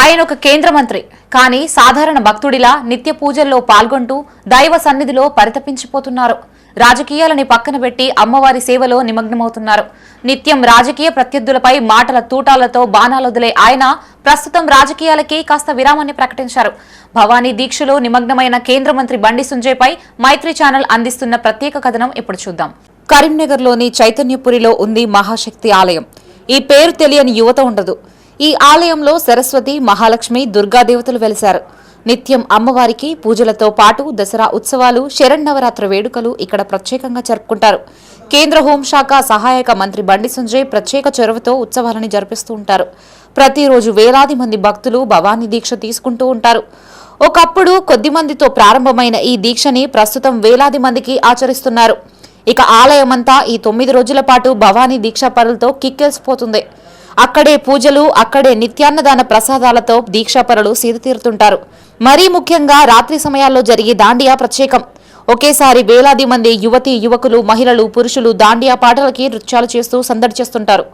ఆయన ఒక కేంద్ర మంత్రి. కానీ సాధారణ భక్తుడిలా నిత్య పూజల్లో పాల్గొంటూ దైవ సన్నిధిలో పరితపించిపోతున్నారు. రాజకీయాలని పక్కన పెట్టి అమ్మవారి సేవలో నిమగ్నమవుతున్నారు. నిత్యం రాజకీయ ప్రత్యర్థులపై మాటల తూటాలతో బాణాలొదిలే ఆయన ప్రస్తుతం రాజకీయాలకి కాస్త విరామాన్ని ప్రకటించారు. భవానీ దీక్షలో నిమగ్నమైన కేంద్ర మంత్రి బండి సంజయ్పై మైత్రి ఛానల్ అందిస్తున్న ప్రత్యేక కథనం ఇప్పుడు చూద్దాం. కరీంనగర్లోని చైతన్యపురిలో ఉంది మహాశక్తి ఆలయం. ఈ పేరు తెలియని యువత ఉండదు. ఈ ఆలయంలో సరస్వతి మహాలక్ష్మి దుర్గాదేవతలు వెలిశారు. నిత్యం అమ్మవారికి పూజలతో పాటు దసరా ఉత్సవాలు శరన్నవరాత్ర వేడుకలు ఇక్కడ ప్రత్యేకంగా జరుపుకుంటారు. కేంద్ర హోంశాఖ సహాయక మంత్రి బండి సంజయ్ ప్రత్యేక చొరవతో ఉత్సవాలను జరిపిస్తూ ఉంటారు. ప్రతిరోజు వేలాది మంది భక్తులు భవానీ దీక్ష తీసుకుంటూ ఉంటారు. ఒకప్పుడు కొద్ది మందితో ప్రారంభమైన ఈ దీక్షని ప్రస్తుతం వేలాది మందికి ఆచరిస్తున్నారు. ఇక ఆలయమంతా ఈ తొమ్మిది రోజుల పాటు భవానీ దీక్షా పరులతో కిక్కెల్సిపోతుంది. అక్కడే పూజలు అక్కడే నిత్యాన్నదాన ప్రసాదాలతో దీక్షాపరులు తీరుతుంటారు మరీ ముఖ్యంగా రాత్రి సమయాల్లో జరిగే దాండియా ప్రత్యేకం. ఒకేసారి వేలాది మంది యువతి యువకులు మహిళలు పురుషులు దాండియా పాటలకి నృత్యాలు చేస్తూ సందడి చేస్తుంటారు.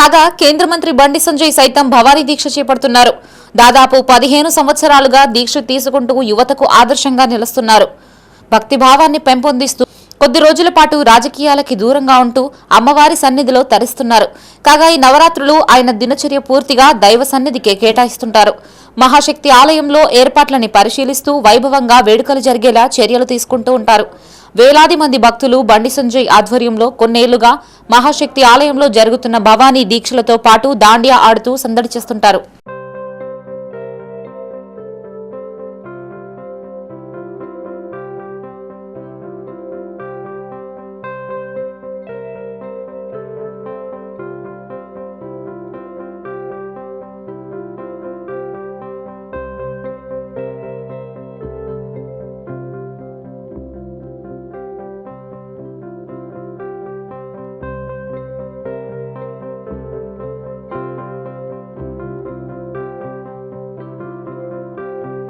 కాగా కేంద్ర మంత్రి బండి సంజయ్ సైతం భవానీ దీక్ష చేపడుతున్నారు. దాదాపు పదిహేను సంవత్సరాలుగా దీక్ష తీసుకుంటూ యువతకు ఆదర్శంగా నిలుస్తున్నారు. భక్తిభావాన్ని పెంపొందిస్తూ కొద్ది రోజుల పాటు రాజకీయాలకి దూరంగా ఉంటూ అమ్మవారి సన్నిధిలో తరిస్తున్నారు. కాగా ఈ నవరాత్రులు ఆయన దినచర్య పూర్తిగా దైవ సన్నిధికే కేటాయిస్తుంటారు. మహాశక్తి ఆలయంలో ఏర్పాట్లని పరిశీలిస్తూ వైభవంగా వేడుకలు జరిగేలా చర్యలు తీసుకుంటూ ఉంటారు. వేలాది మంది భక్తులు బండి సంజయ్ ఆధ్వర్యంలో కొన్నేళ్ళుగా మహాశక్తి ఆలయంలో జరుగుతున్న భవానీ దీక్షలతో పాటు దాండియా ఆడుతూ సందడి చేస్తుంటారు.